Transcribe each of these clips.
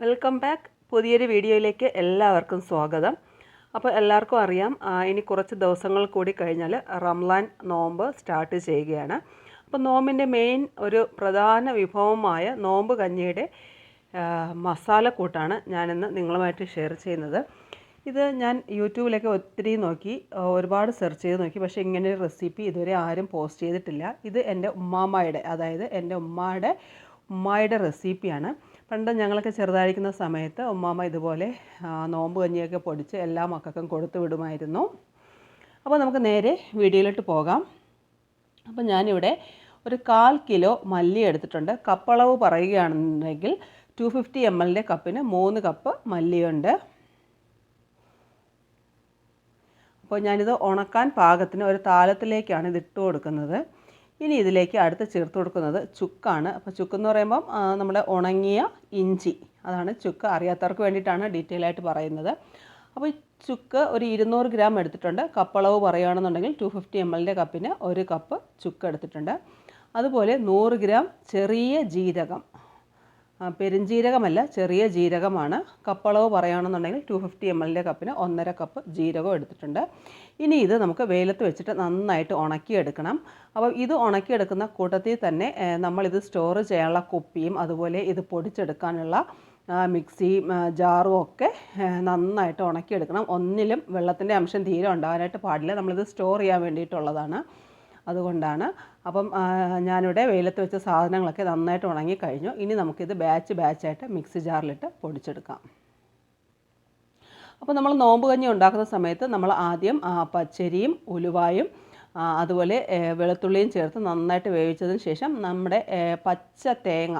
Welcome back. പുതിയൊരു വീഡിയോയിലേക്ക് എല്ലാവർക്കും സ്വാഗതം. അപ്പോൾ എല്ലാവർക്കും അറിയാം ഇനി കുറച്ച് ദിവസങ്ങൾ കൂടി കഴിഞ്ഞാൽ റംലാൻ നോമ്പ് സ്റ്റാർട്ട് ചെയ്യുകയാണ്. അപ്പോൾ നോമ്പിന്റെ മെയിൻ ഒരു പ്രധാന വിഭവമായ നോമ്പ് കഞ്ഞിയുടെ മസാല മസാലക്കൂട്ടാണ് ഞാനിന്ന് നിങ്ങളുമായിട്ട് ഷെയർ ചെയ്യുന്നത്. ഇത് ഞാൻ യൂട്യൂബിലൊക്കെ ഒത്തിരി നോക്കി ഒരുപാട് സെർച്ച് ചെയ്ത് നോക്കി പക്ഷേ ഇങ്ങനെ ഒരു റെസിപ്പി ഇതുവരെ ആരും പോസ്റ്റ് ചെയ്തിട്ടില്ല. ഇത് എന്റെ ഉമ്മാമ്മയുടെ അതായത് എന്റെ ഉമ്മായുടെ ഉമ്മായുടെ റെസിപ്പിയാണ്. പണ്ട് ഞങ്ങളൊക്കെ ചെറുതായിരിക്കുന്ന സമയത്ത് ഉമ്മാമ്മ ഇതുപോലെ നോമ്പ് കഞ്ഞിയൊക്കെ പൊടിച്ച് എല്ലാ മക്കൾക്കും കൊടുത്തു വിടുമായിരുന്നു. അപ്പോൾ നമുക്ക് നേരെ വീഡിയോയിലോട്ട് പോകാം. അപ്പോൾ ഞാനിവിടെ ഒരു കാൽ കിലോ മല്ലി എടുത്തിട്ടുണ്ട്. കപ്പളവ് പറയുകയാണെന്നുണ്ടെങ്കിൽ ടു ഫിഫ്റ്റി എം എല്ലിന്റെ കപ്പിന് മൂന്ന് കപ്പ് മല്ലിയുണ്ട്. അപ്പോൾ ഞാനിത് ഉണക്കാൻ പാകത്തിന് ഒരു താലത്തിലേക്കാണ് ഇട്ട് കൊടുക്കുന്നത്. ഇനി ഇതിലേക്ക് അടുത്ത് ചേർത്ത് കൊടുക്കുന്നത് ചുക്കാണ്. അപ്പോൾ ചുക്ക് എന്ന് പറയുമ്പം നമ്മുടെ ഉണങ്ങിയ ഇഞ്ചി. അതാണ് ചുക്ക്. അറിയാത്തവർക്ക് വേണ്ടിയിട്ടാണ് ഡീറ്റെയിൽ ആയിട്ട് പറയുന്നത്. അപ്പോൾ ഈ ചുക്ക് ഒരു ഇരുന്നൂറ് ഗ്രാം എടുത്തിട്ടുണ്ട്. കപ്പളവ് പറയുകയാണെന്നുണ്ടെങ്കിൽ ടു ഫിഫ്റ്റി എം എല്ലിന്റെ കപ്പിന് ഒരു കപ്പ് ചുക്ക് എടുത്തിട്ടുണ്ട്. അതുപോലെ നൂറ് ഗ്രാം ചെറിയ ജീരകം. പെരുംജീരകമല്ല ചെറിയ ജീരകമാണ്. കപ്പളവ് പറയുകയാണെന്നുണ്ടെങ്കിൽ ടു ഫിഫ്റ്റി എം എല്ലിന്റെ കപ്പിന് ഒന്നര കപ്പ് ജീരകം എടുത്തിട്ടുണ്ട്. ഇനി ഇത് നമുക്ക് വെയിലത്ത് വെച്ചിട്ട് നന്നായിട്ട് ഉണക്കിയെടുക്കണം. അപ്പോൾ ഇത് ഉണക്കിയെടുക്കുന്ന കൂട്ടത്തിൽ തന്നെ നമ്മളിത് സ്റ്റോർ ചെയ്യാനുള്ള കുപ്പിയും അതുപോലെ ഇത് പൊടിച്ചെടുക്കാനുള്ള മിക്സി ജാറും ഒക്കെ നന്നായിട്ട് ഉണക്കിയെടുക്കണം. ഒന്നിലും വെള്ളത്തിന്റെ അംശം തീരെ ഉണ്ടാകാനായിട്ട് പാടില്ല. നമ്മളിത് സ്റ്റോർ ചെയ്യാൻ വേണ്ടിയിട്ടുള്ളതാണ്. അതുകൊണ്ടാണ്. അപ്പം ഞാനിവിടെ വെയിലത്ത് വെച്ച സാധനങ്ങളൊക്കെ നന്നായിട്ട് ഉണങ്ങി കഴിഞ്ഞു ഇനി നമുക്കിത് ബാച്ച് ബാച്ചായിട്ട് മിക്സി ജാറിലിട്ട് പൊടിച്ചെടുക്കാം. അപ്പോൾ നമ്മൾ നോമ്പ് കഞ്ഞി ഉണ്ടാക്കുന്ന സമയത്ത് നമ്മൾ ആദ്യം പച്ചരിയും ഉലുവായും അതുപോലെ വെളുത്തുള്ളിയും ചേർത്ത് നന്നായിട്ട് വേവിച്ചതിന് ശേഷം നമ്മുടെ പച്ച തേങ്ങ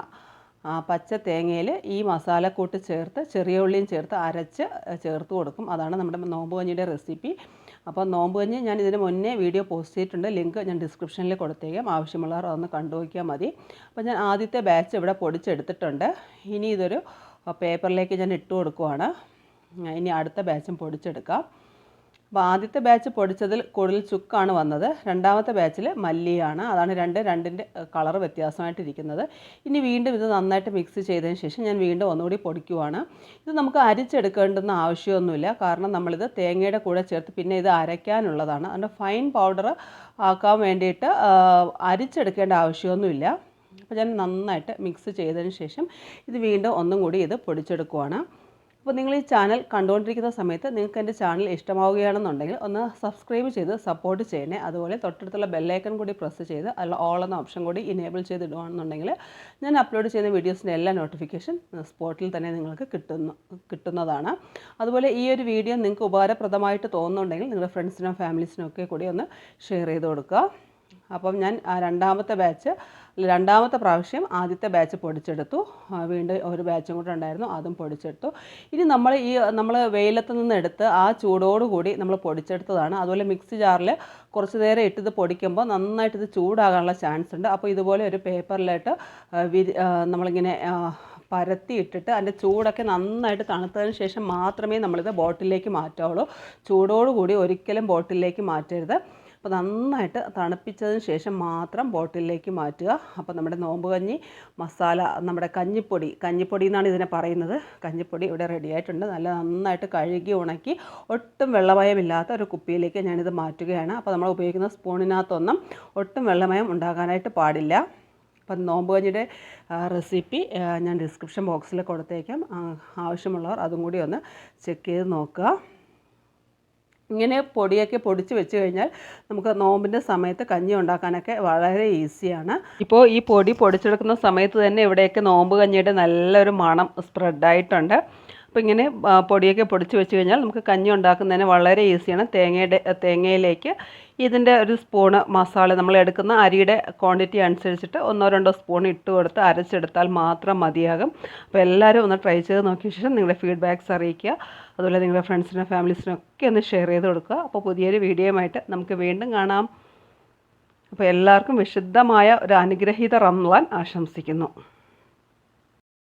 പച്ച തേങ്ങയിൽ ഈ മസാലക്കൂട്ട് ചേർത്ത് ചെറിയ ഉള്ളിയും ചേർത്ത് അരച്ച് ചേർത്ത് കൊടുക്കും. അതാണ് നമ്മുടെ നോമ്പ് കഞ്ഞിയുടെ റെസിപ്പി. അപ്പോൾ നോമ്പ് കഞ്ഞി ഞാൻ ഇതിന് മുന്നേ വീഡിയോ പോസ്റ്റ് ചെയ്തിട്ടുണ്ട്. ലിങ്ക് ഞാൻ ഡിസ്ക്രിപ്ഷനിൽ കൊടുത്തേക്കാം. ആവശ്യമുള്ളവർ അതൊന്ന് കണ്ടു നോക്കിയാൽ മതി. അപ്പോൾ ഞാൻ ആദ്യത്തെ ബാച്ച് ഇവിടെ പൊടിച്ചെടുത്തിട്ടുണ്ട്. ഇനി ഇതൊരു പേപ്പറിലേക്ക് ഞാൻ ഇട്ട് കൊടുക്കുവാണ്. ഇനി അടുത്ത ബാച്ചും പൊടിച്ചെടുക്കാം. അപ്പോൾ ആദ്യത്തെ ബാച്ച് പൊടിച്ചതിൽ കൂടുതൽ ചുക്കാണ് വന്നത്. രണ്ടാമത്തെ ബാച്ചിൽ മല്ലിയാണ്. അതാണ് രണ്ട് രണ്ടിന്റെ കളർ വ്യത്യാസമായിട്ടിരിക്കുന്നത്. ഇനി വീണ്ടും ഇത് നന്നായിട്ട് മിക്സ് ചെയ്തതിന് ശേഷം ഞാൻ വീണ്ടും ഒന്നുകൂടി പൊടിക്കുവാണ്. ഇത് നമുക്ക് അരിച്ചെടുക്കേണ്ടുന്ന ആവശ്യമൊന്നുമില്ല. കാരണം നമ്മളിത് തേങ്ങയുടെ കൂടെ ചേർത്ത് പിന്നെ ഇത് അരയ്ക്കാനുള്ളതാണ്. അതിന്റെ ഫൈൻ പൗഡർ ആക്കാൻ വേണ്ടിയിട്ട് അരിച്ചെടുക്കേണ്ട ആവശ്യമൊന്നുമില്ല. അപ്പോൾ ഞാൻ നന്നായിട്ട് മിക്സ് ചെയ്തതിന് ശേഷം ഇത് വീണ്ടും ഒന്നും കൂടി ഇത് പൊടിച്ചെടുക്കുവാണ്. അപ്പോൾ നിങ്ങൾ ഈ ചാനൽ കണ്ടുകൊണ്ടിരിക്കുന്ന സമയത്ത് നിങ്ങൾക്ക് എന്റെ ചാനൽ ഇഷ്ടമാവുകയാണെന്നുണ്ടെങ്കിൽ ഒന്ന് സബ്സ്ക്രൈബ് ചെയ്ത് സപ്പോർട്ട് ചെയ്യണേ. അതുപോലെ തൊട്ടടുത്തുള്ള ബെല്ലൈക്കൺ കൂടി പ്രസ് ചെയ്ത് അല്ല ഓൾ എന്ന ഓപ്ഷൻ കൂടി ഇനേബിൾ ചെയ്തിടുകയാണെന്നുണ്ടെങ്കിൽ ഞാൻ അപ്ലോഡ് ചെയ്യുന്ന വീഡിയോസിന്റെ എല്ലാ നോട്ടിഫിക്കേഷൻ സ്പോട്ടിൽ തന്നെ നിങ്ങൾക്ക് കിട്ടുന്നു കിട്ടുന്നതാണ്. അതുപോലെ ഈ ഒരു വീഡിയോ നിങ്ങൾക്ക് ഉപകാരപ്രദമായിട്ട് തോന്നുന്നുണ്ടെങ്കിൽ നിങ്ങളുടെ ഫ്രണ്ട്സിനും ഫാമിലീസിനും ഒക്കെ കൂടി ഒന്ന് ഷെയർ ചെയ്ത് കൊടുക്കുക. അപ്പം ഞാൻ രണ്ടാമത്തെ ബാച്ച് രണ്ടാമത്തെ പ്രാവശ്യം ആദ്യത്തെ ബാച്ച് പൊടിച്ചെടുത്തു. വീണ്ടും ഒരു ബാച്ചും കൂടെ ഉണ്ടായിരുന്നു അതും പൊടിച്ചെടുത്തു. ഇനി നമ്മൾ ഈ നമ്മൾ വെയിലത്ത് നിന്ന് എടുത്ത് ആ ചൂടോടുകൂടി നമ്മൾ പൊടിച്ചെടുത്തതാണ്. അതുപോലെ മിക്സി ജാറിൽ കുറച്ച് നേരം ഇട്ടിത് പൊടിക്കുമ്പോൾ നന്നായിട്ട് ഇത് ചൂടാകാനുള്ള ചാൻസ് ഉണ്ട്. അപ്പോൾ ഇതുപോലെ ഒരു പേപ്പറിലായിട്ട് വിരി നമ്മളിങ്ങനെ പരത്തി ഇട്ടിട്ട് അതിന്റെ ചൂടൊക്കെ നന്നായിട്ട് തണുത്തതിന് ശേഷം മാത്രമേ നമ്മളിത് ബോട്ടിലേക്ക് മാറ്റാവുള്ളൂ ചൂടോടുകൂടി ഒരിക്കലും ബോട്ടിലേക്ക് മാറ്റരുത്. അപ്പോൾ നന്നായിട്ട് തണുപ്പിച്ചതിന് ശേഷം മാത്രം ബോട്ടിലേക്ക് മാറ്റുക. അപ്പോൾ നമ്മുടെ നോമ്പ് കഞ്ഞി മസാല നമ്മുടെ കഞ്ഞിപ്പൊടി കഞ്ഞിപ്പൊടി എന്നാണ് ഇതിനെ പറയുന്നത്. കഞ്ഞിപ്പൊടി ഇവിടെ റെഡി ആയിട്ടുണ്ട്. നല്ല നന്നായിട്ട് കഴുകി ഉണക്കി ഒട്ടും വെള്ളമയമില്ലാത്ത ഒരു കുപ്പിയിലേക്ക് ഞാനിത് മാറ്റുകയാണ്. അപ്പോൾ നമ്മൾ ഉപയോഗിക്കുന്ന സ്പൂണിനകത്തൊന്നും ഒട്ടും വെള്ളമയം ഉണ്ടാകാനായിട്ട് പാടില്ല. അപ്പം നോമ്പ് കഞ്ഞിയുടെ റെസിപ്പി ഞാൻ ഡിസ്ക്രിപ്ഷൻ ബോക്സിൽ കൊടുത്തേക്കാം. ആവശ്യമുള്ളവർ അതും കൂടി ഒന്ന് ചെക്ക് ചെയ്ത് നോക്കുക. ഇങ്ങനെ പൊടിയൊക്കെ പൊടിച്ച് വെച്ച് കഴിഞ്ഞാൽ നമുക്ക് നോമ്പിന്റെ സമയത്ത് കഞ്ഞി ഉണ്ടാക്കാനൊക്കെ വളരെ ഈസിയാണ്. ഇപ്പോൾ ഈ പൊടി പൊടിച്ചെടുക്കുന്ന സമയത്ത് തന്നെ ഇവിടെയൊക്കെ നോമ്പ് കഞ്ഞിയുടെ നല്ലൊരു മണം സ്പ്രെഡായിട്ടുണ്ട് അപ്പോൾ ഇങ്ങനെ പൊടിയൊക്കെ പൊടിച്ച് വെച്ച് കഴിഞ്ഞാൽ നമുക്ക് കഞ്ഞി ഉണ്ടാക്കുന്നതിന് വളരെ ഈസിയാണ്. തേങ്ങയുടെ തേങ്ങയിലേക്ക് ഇതിന്റെ ഒരു സ്പൂണ് മസാല നമ്മൾ എടുക്കുന്ന അരിയുടെ ക്വാണ്ടിറ്റി അനുസരിച്ചിട്ട് ഒന്നോ രണ്ടോ സ്പൂൺ ഇട്ട് കൊടുത്ത് അരച്ചെടുത്താൽ മാത്രം മതിയാകും. അപ്പോൾ എല്ലാവരും ഒന്ന് ട്രൈ ചെയ്ത് നോക്കിയ ശേഷം നിങ്ങളുടെ ഫീഡ്ബാക്ക്സ് അറിയിക്കുക. അതുപോലെ നിങ്ങളുടെ ഫ്രണ്ട്സിനും ഫാമിലീസിനും ഒക്കെ ഒന്ന് ഷെയർ ചെയ്ത് കൊടുക്കുക. അപ്പോൾ പുതിയൊരു വീഡിയോയുമായിട്ട് നമുക്ക് വീണ്ടും കാണാം. അപ്പോൾ എല്ലാവർക്കും വിശുദ്ധമായ ഒരു അനുഗ്രഹീത റംലാൻ ആശംസിക്കുന്നു.